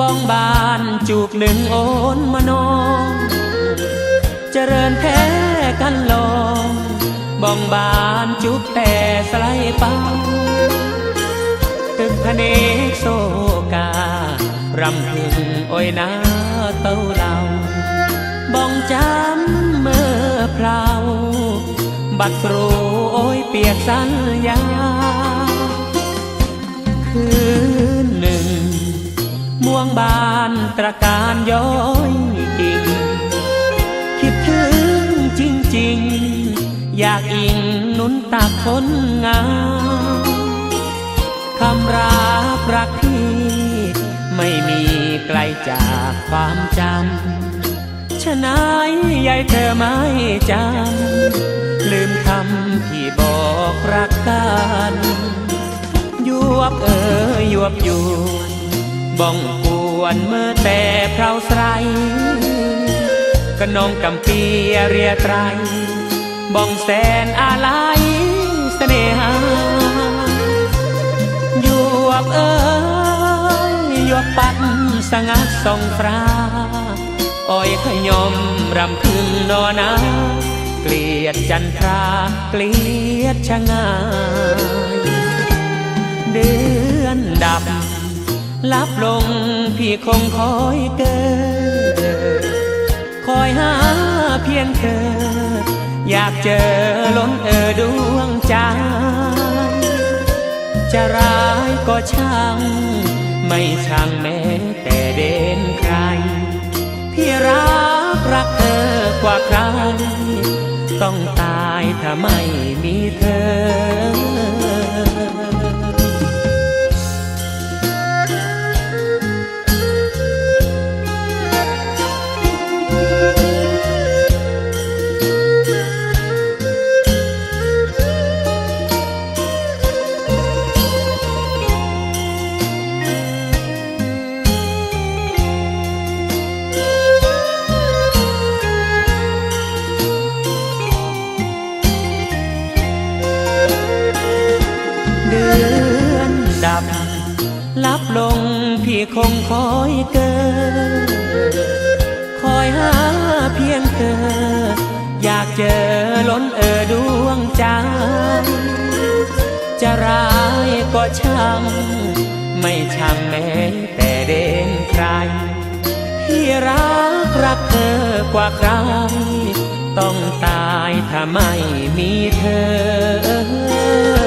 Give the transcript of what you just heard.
บ้องบานจูบหนึ่งโอนมานองเจริญแท้กันลองบ้องบานจูบแต่สไลเป้าตึกพเนกโซการำพึงโอยนาเต้าเหล่าบ้องจำเมื่อพราวบัดสรูโอยเปียกสัญญาคืนหนึ่ง ม่วงบานตระการย้อยกิ่งคิดถึงจริง ๆ อยากอิงหนุนตักคนงามคำรักรักพี่ไม่มีไกลจากความจำฉะนั้นยายเธอไม่จำลืมคำที่บอกรักกันยวบเอ่ยยวบยวน บ้องกวนเมื่อแต่เพราไสรกะนองกำปีเรียไตรบ้องแสนอาลัยเสน่หายวบเอ้ยยวบปัดสงัดส่องฟ้าอ้อยขยมรำพึงนอนาเกลียดจันทราเกลียดชะงายเดือนดับ ลับลงพี่คงคอยเกิดคอยหาเพียงเธอ อยากเจอล้นเออดวงใจจะร้ายก็ช่าง ไม่ช่างแม้แต่เด่นใคร พี่รักรักเธอกว่าใคร ต้องตายถ้าไม่มีเธอ เดือนดับ ลับลงพี่คงคอยเกิดคอยหาเพียงเธอ อยากเจอล้นเออดวงใจจะร้ายก็ช่าง ไม่ช่างแม้แต่เด่นใคร พี่รักรักเธอกว่าใคร ต้องตายถ้าไม่มีเธอ